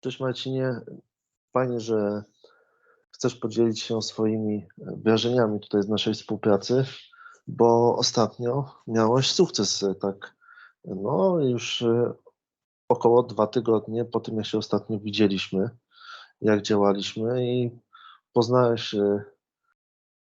Cześć Marcinie, fajnie, że chcesz podzielić się swoimi wrażeniami tutaj z naszej współpracy, bo ostatnio miałeś sukces, tak, no już e, około dwa tygodnie po tym, jak się ostatnio widzieliśmy, jak działaliśmy i poznałeś e,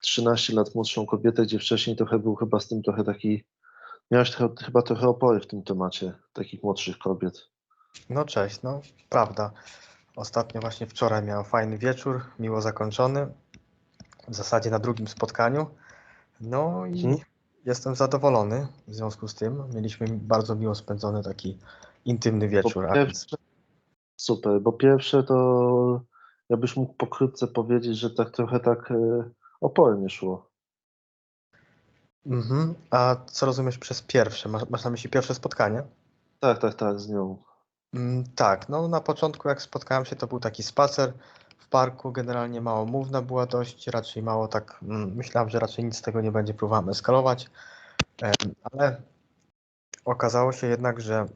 13 lat młodszą kobietę, gdzie wcześniej trochę był chyba z tym trochę taki, miałeś trochę, chyba trochę opory w tym temacie takich młodszych kobiet. No cześć, no prawda. Ostatnio właśnie wczoraj miałem fajny wieczór, miło zakończony. W zasadzie na drugim spotkaniu. No i Mhm. jestem zadowolony w związku z tym. Mieliśmy bardzo miło spędzony taki intymny wieczór. Pierwsze- Super, bo pierwsze to jakbyś mógł pokrótce powiedzieć, że tak trochę tak e, opornie szło. mhm. A co rozumiesz przez pierwsze? Masz, masz na myśli pierwsze spotkanie? Tak, tak, tak, z nią. Mm, tak, no na początku jak spotkałem się, to był taki spacer w parku, generalnie mało mówna była dość, raczej mało tak, mm, myślałem, że raczej nic z tego nie będzie, próbowałem eskalować, ale okazało się jednak, że,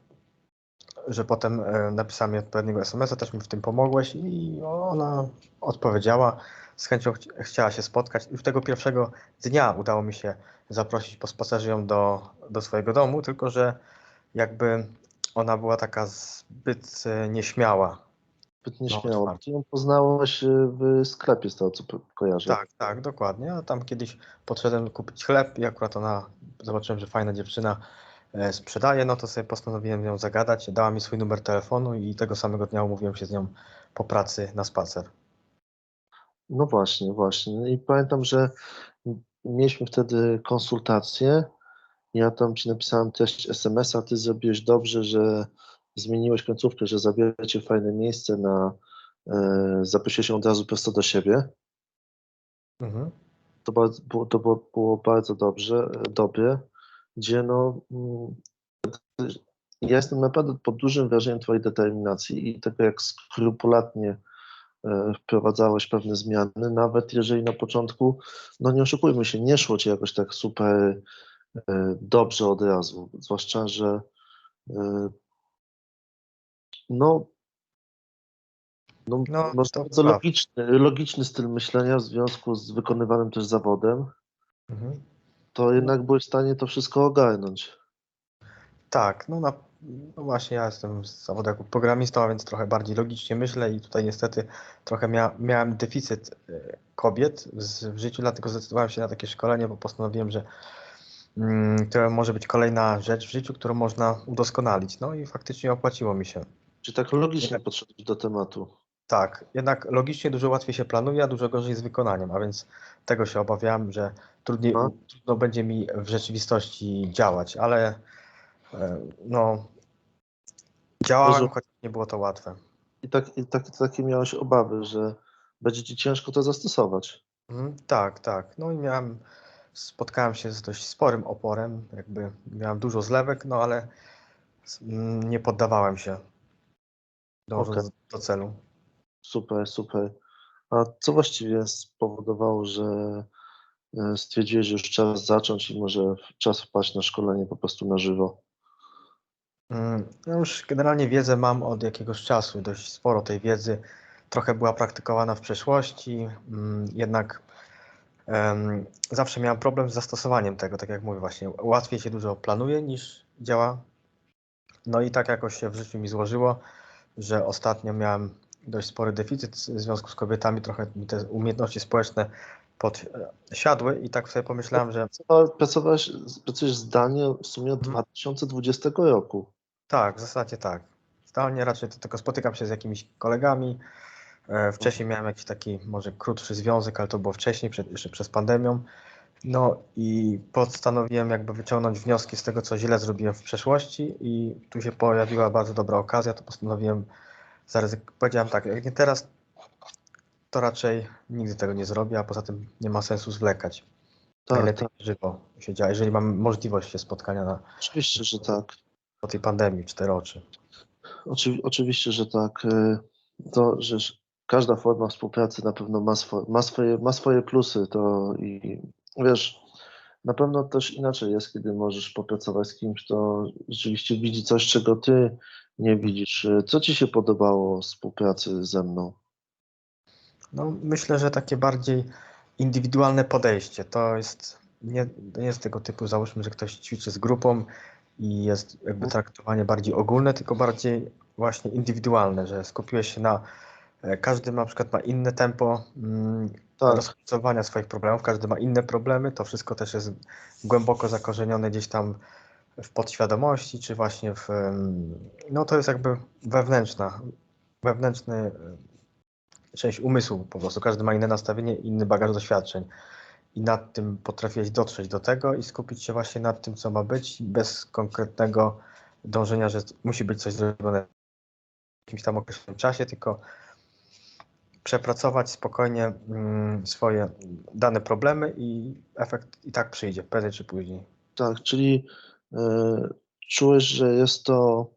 że potem e, napisałem jej odpowiedniego SMS-a, też mi w tym pomogłeś i ona odpowiedziała, z chęcią chci- chciała się spotkać. Już tego pierwszego dnia udało mi się zaprosić po spacerze ją do, do swojego domu, tylko że jakby ona była taka zbyt e, nieśmiała. Zbyt No, nieśmiało. otwarcie. Ty ją poznałeś e, w sklepie, z tego co kojarzę. Tak, tak, dokładnie. A tam kiedyś podszedłem kupić chleb i akurat ona, zobaczyłem, że fajna dziewczyna e, sprzedaje, no to sobie postanowiłem ją zagadać. Dała mi swój numer telefonu i tego samego dnia umówiłem się z nią po pracy na spacer. No właśnie, właśnie. I pamiętam, że mieliśmy wtedy konsultację. Ja tam ci napisałem treść SMS-a, ty zrobiłeś dobrze, że zmieniłeś końcówkę, że zabieracie fajne miejsce na e, zaprosiłeś ją od razu prosto do siebie. Mhm. To, bardzo, było, to było, było bardzo dobrze, e, dobre, gdzie no, mm, ja jestem naprawdę pod dużym wrażeniem Twojej determinacji i tego, jak skrupulatnie e, wprowadzałeś pewne zmiany, nawet jeżeli na początku, no nie oszukujmy się, nie szło Ci jakoś tak super e, dobrze od razu, zwłaszcza, że e, no, no, No, masz to bardzo logiczny, logiczny styl myślenia w związku z wykonywanym też zawodem, Mhm. to jednak byłeś w stanie to wszystko ogarnąć. Tak, no, na, no właśnie ja jestem z zawodu jako programistą, a więc trochę bardziej logicznie myślę i tutaj niestety trochę mia, miałem deficyt e, kobiet z, w życiu, dlatego zdecydowałem się na takie szkolenie, bo postanowiłem, że to może być kolejna rzecz w życiu, którą można udoskonalić. No i faktycznie opłaciło mi się. Czy tak logicznie podszedłeś do tematu? Tak, jednak logicznie dużo łatwiej się planuje, a dużo gorzej z wykonaniem, a więc tego się obawiałem, że trudniej, No. trudno będzie mi w rzeczywistości działać, ale e, no działałem, Rozum- choć nie było to łatwe. I, tak, i tak, takie miałeś obawy, że będzie ci ciężko to zastosować. Mhm, tak, tak. No i miałem, spotkałem się z dość sporym oporem, jakby miałem dużo zlewek, no ale mm, nie poddawałem się dążąc Okej. do celu. Super, super. A co właściwie spowodowało, że e, stwierdziłeś, że już czas zacząć i może czas wpaść na szkolenie po prostu na żywo? Mm, Ja już generalnie wiedzę mam od jakiegoś czasu, dość sporo tej wiedzy. Trochę była praktykowana w przeszłości, mm, jednak em, zawsze miałem problem z zastosowaniem tego, tak jak mówię właśnie, łatwiej się dużo planuje niż działa. No i tak jakoś się w życiu mi złożyło, że ostatnio miałem dość spory deficyt w związku z kobietami, trochę mi te umiejętności społeczne podsiadły i tak sobie pomyślałem, że Pracowa- Pracowałeś, pracujesz zdalnie w sumie od Mhm. 2020 roku. Tak, w zasadzie tak. Zdalnie raczej to tylko spotykam się z jakimiś kolegami. E, Wcześniej miałem jakiś taki może krótszy związek, ale to było wcześniej, przed, jeszcze przez pandemią. No i postanowiłem jakby wyciągnąć wnioski z tego, co źle zrobiłem w przeszłości i tu się pojawiła bardzo dobra okazja, to postanowiłem zaryzykować. Powiedziałem tak, jak nie teraz, to raczej nigdy tego nie zrobię, a poza tym nie ma sensu zwlekać. Tak, Najlepiej tak. żywo się działa, jeżeli mam możliwość się spotkania na, Oczywiście, że tak. po tej pandemii, cztery oczy. Oczywi- oczywiście, że tak. E, To, że każda forma współpracy na pewno ma, swo- ma, swoje, ma swoje plusy. To i wiesz, na pewno też inaczej jest, kiedy możesz popracować z kimś, kto rzeczywiście widzi coś, czego ty nie widzisz. Co ci się podobało współpracy ze mną? No, myślę, że takie bardziej indywidualne podejście. To jest nie, jest tego typu, załóżmy, że ktoś ćwiczy z grupą i jest jakby traktowanie bardziej ogólne, tylko bardziej właśnie indywidualne, że skupiłeś się na e, każdy na przykład ma inne tempo mm, Tak, swoich problemów, każdy ma inne problemy, to wszystko też jest głęboko zakorzenione gdzieś tam w podświadomości, czy właśnie w, no to jest jakby wewnętrzna, wewnętrzny e, część umysłu po prostu, każdy ma inne nastawienie, inny bagaż doświadczeń. I nad tym potrafiłeś dotrzeć do tego i skupić się właśnie nad tym, co ma być, bez konkretnego dążenia, że musi być coś zrobione w jakimś tam określonym czasie, tylko przepracować spokojnie mm, swoje dane problemy i efekt i tak przyjdzie, prędzej czy później. tak, czyli e, czułeś, że jest to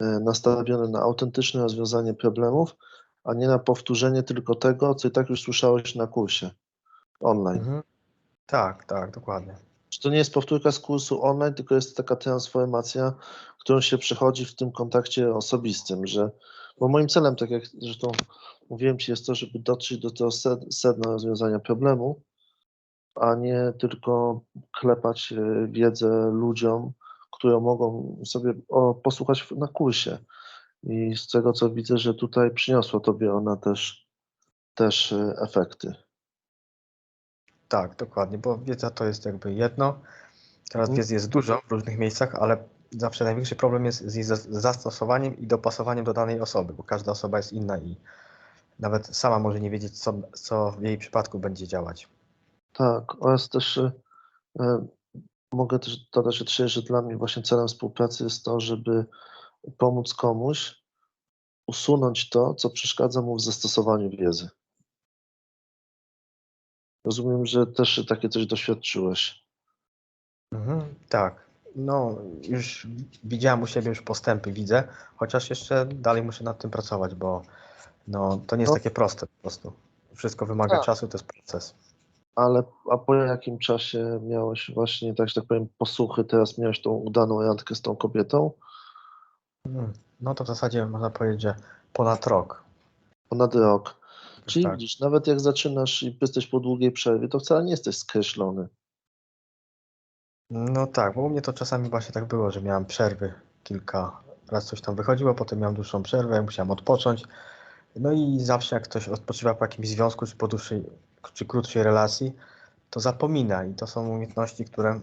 e, nastawione na autentyczne rozwiązanie problemów, a nie na powtórzenie tylko tego, co i tak już słyszałeś na kursie online. Mhm. Tak, tak, dokładnie. Że to nie jest powtórka z kursu online, tylko jest taka transformacja, którą się przechodzi w tym kontakcie osobistym, że bo moim celem, tak jak zresztą mówiłem Ci, jest to, żeby dotrzeć do tego sed- sedna rozwiązania problemu, a nie tylko klepać e, wiedzę ludziom, którą mogą sobie posłuchać na kursie. I z tego, co widzę, że tutaj przyniosła Tobie ona też, też e, efekty. Tak, dokładnie, bo wiedza to jest jakby jedno. Teraz Mhm. wiedzy jest dużo w różnych miejscach, ale zawsze największy problem jest z jej zas- zastosowaniem i dopasowaniem do danej osoby, bo każda osoba jest inna i nawet sama może nie wiedzieć, co, co w jej przypadku będzie działać. Tak, oraz też e, mogę też dodać od siebie, że dla mnie właśnie celem współpracy jest to, żeby pomóc komuś usunąć to, co przeszkadza mu w zastosowaniu wiedzy. Rozumiem, że też takie coś doświadczyłeś. Mhm, tak. No, już widziałem u siebie już postępy, widzę, chociaż jeszcze dalej muszę nad tym pracować, bo no, to nie jest No. takie proste po prostu. Wszystko wymaga Tak. czasu, to jest proces. Ale a po jakim czasie miałeś właśnie, tak że tak powiem, posłuchy, teraz miałeś tą udaną randkę z tą kobietą? Mhm. No to w zasadzie można powiedzieć, że ponad rok. Ponad rok. Czyli tak. widzisz, nawet jak zaczynasz i jesteś po długiej przerwie, to wcale nie jesteś skreślony. No tak, bo u mnie to czasami właśnie tak było, że miałem przerwy kilka, raz coś tam wychodziło, potem miałem dłuższą przerwę, musiałem odpocząć. No i zawsze jak ktoś odpoczywa po jakimś związku, czy po dłuższej, czy krótszej relacji, to zapomina i to są umiejętności, które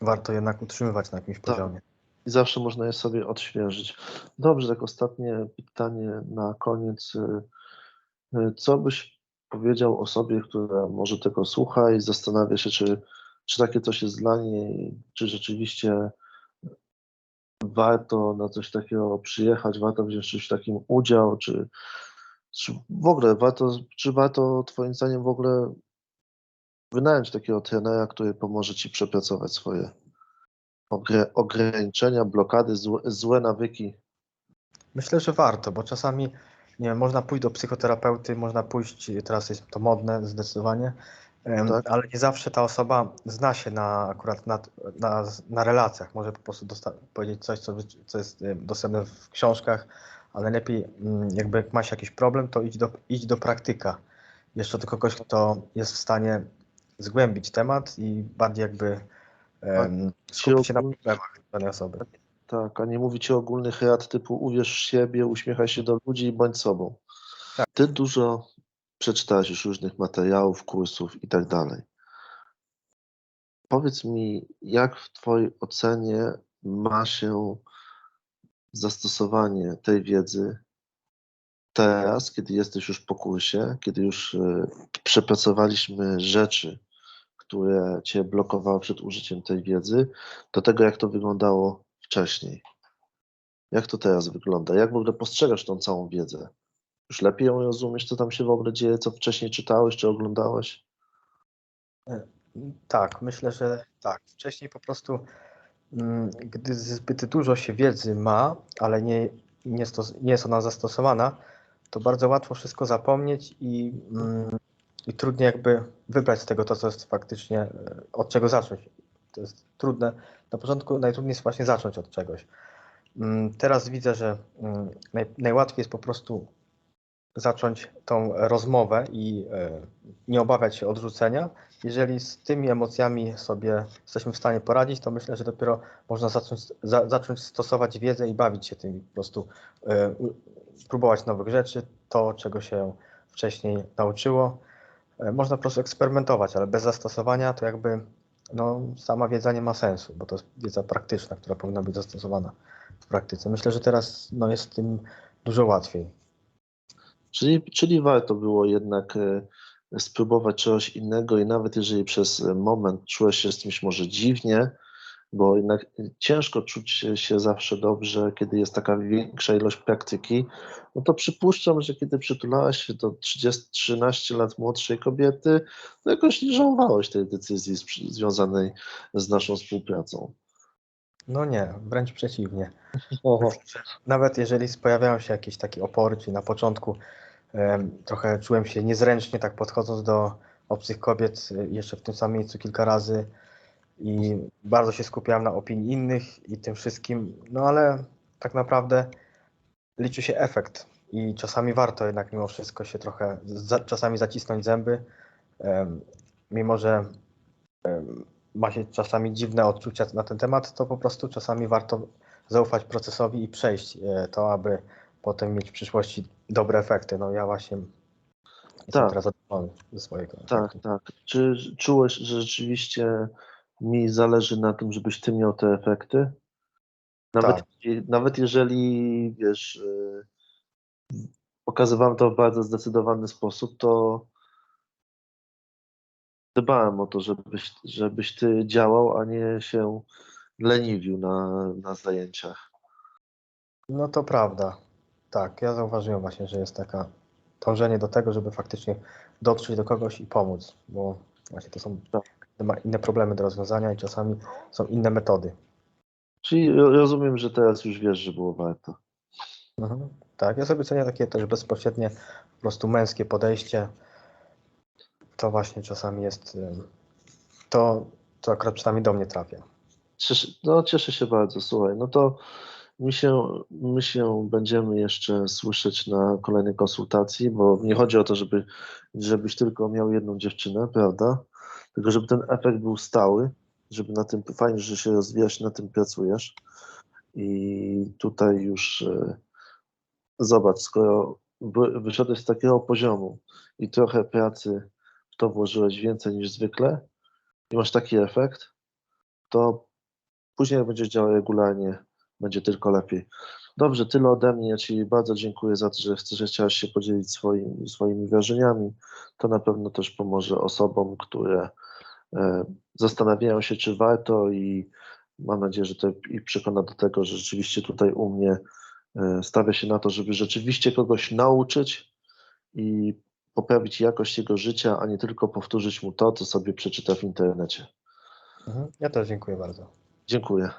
warto jednak utrzymywać na jakimś Tak. poziomie. i zawsze można je sobie odświeżyć. Dobrze, tak ostatnie pytanie na koniec. Y, y, Co byś powiedział osobie, która może tego słucha i zastanawia się, czy, czy takie coś jest dla niej, czy rzeczywiście warto na coś takiego przyjechać, warto wziąć w czymś takim udział, czy, czy w ogóle warto, czy warto Twoim zdaniem w ogóle wynająć takiego trenera, który pomoże Ci przepracować swoje ograniczenia, blokady, złe, złe nawyki. Myślę, że warto, bo czasami nie wiem, można pójść do psychoterapeuty, można pójść, teraz jest to modne zdecydowanie, Tak. ale nie zawsze ta osoba zna się na akurat na, na, na relacjach. Może po prostu dosta- powiedzieć coś, co, co jest dostępne w książkach, ale lepiej mm, jakby jak masz jakiś problem, to idź do, idź do praktyka. Jeszcze do kogoś, kto jest w stanie zgłębić temat i bardziej jakby em, skupić się na problemach danej osoby. Tak, a nie mówić o ogólnych rad typu uwierz w siebie, uśmiechaj się do ludzi i bądź sobą. Tak. Ty dużo przeczytałeś już różnych materiałów, kursów i tak dalej. Powiedz mi, jak w Twojej ocenie ma się zastosowanie tej wiedzy teraz, kiedy jesteś już po kursie, kiedy już e, przepracowaliśmy rzeczy, które Cię blokowały przed użyciem tej wiedzy, do tego, jak to wyglądało wcześniej. Jak to teraz wygląda? Jak w ogóle postrzegasz tą całą wiedzę? Już lepiej ją rozumiesz, co tam się w ogóle dzieje, co wcześniej czytałeś czy oglądałeś? Tak, myślę, że tak. Wcześniej po prostu, mm, gdy zbyt dużo się wiedzy ma, ale nie, nie, stos- nie jest ona zastosowana, to bardzo łatwo wszystko zapomnieć i, mm, i trudniej jakby wybrać z tego to, co jest faktycznie, e, od czego zacząć. To jest trudne. Na początku najtrudniej jest właśnie zacząć od czegoś. Mm, Teraz widzę, że naj, najłatwiej jest po prostu zacząć tą rozmowę i e, nie obawiać się odrzucenia. Jeżeli z tymi emocjami sobie jesteśmy w stanie poradzić, to myślę, że dopiero można zacząć, za, zacząć stosować wiedzę i bawić się tym, po prostu e, próbować nowych rzeczy, to czego się wcześniej nauczyło. E, Można po prostu eksperymentować, ale bez zastosowania to jakby no, sama wiedza nie ma sensu, bo to jest wiedza praktyczna, która powinna być zastosowana w praktyce. Myślę, że teraz no, jest tym dużo łatwiej. Czyli, czyli warto było jednak e, spróbować czegoś innego i nawet jeżeli przez moment czułeś się z czymś może dziwnie, bo jednak ciężko czuć się- zawsze dobrze, kiedy jest taka większa ilość praktyki, no to przypuszczam, że kiedy przytulałaś się do 30, 13 lat młodszej kobiety, to jakoś nie żałowałeś tej decyzji związanej z naszą współpracą. No nie, wręcz przeciwnie. Nawet jeżeli pojawiają się jakieś takie opory, czyli na początku trochę czułem się niezręcznie, tak podchodząc do obcych kobiet y, jeszcze w tym samym miejscu kilka razy i bardzo się skupiałem na opinii innych i tym wszystkim, no ale tak naprawdę liczy się efekt i czasami warto jednak mimo wszystko się trochę, za, czasami zacisnąć zęby, mimo że ma się czasami dziwne odczucia na ten temat, to po prostu czasami warto zaufać procesowi i przejść e, to, aby potem mieć w przyszłości dobre efekty. No ja właśnie jestem Tak. teraz zadowolony ze swojego. Tak, efektu. tak. Czy czułeś, że rzeczywiście mi zależy na tym, żebyś ty miał te efekty? Nawet, Tak. nawet jeżeli, wiesz, y, pokazywałem to w bardzo zdecydowany sposób, to dbałem o to, żebyś, żebyś ty działał, a nie się leniwił na, na zajęciach. No to prawda. Tak, ja zauważyłem właśnie, że jest taka dążenie do tego, żeby faktycznie dotrzeć do kogoś i pomóc, bo właśnie to są Tak. inne problemy do rozwiązania i czasami są inne metody. Czyli ro- rozumiem, że teraz już wiesz, że było warto. Mhm. Tak, ja sobie cenię takie też bezpośrednie, po prostu męskie podejście. To właśnie czasami jest to, co akurat przynajmniej do mnie trafia. Cieszę, no, cieszę się bardzo, słuchaj. No to my się, my się będziemy jeszcze słyszeć na kolejnej konsultacji, bo nie chodzi o to, żeby, żebyś tylko miał jedną dziewczynę, prawda? Tylko żeby ten efekt był stały, żeby na tym, fajnie, że się rozwijasz, na tym pracujesz. I tutaj już e, zobacz, skoro wy- wyszedłeś z takiego poziomu i trochę pracy w to włożyłeś więcej niż zwykle i masz taki efekt, to Później będziesz działał regularnie, będzie tylko lepiej. Dobrze, tyle ode mnie. Ja Ci bardzo dziękuję za to, że chcesz, że chciałeś się podzielić swoim, swoimi wrażeniami. To na pewno też pomoże osobom, które e, zastanawiają się, czy warto i mam nadzieję, że to ich przekona do tego, że rzeczywiście tutaj u mnie e, stawia się na to, żeby rzeczywiście kogoś nauczyć i poprawić jakość jego życia, a nie tylko powtórzyć mu to, co sobie przeczyta w internecie. Mhm. Ja też dziękuję bardzo. Dziękuję.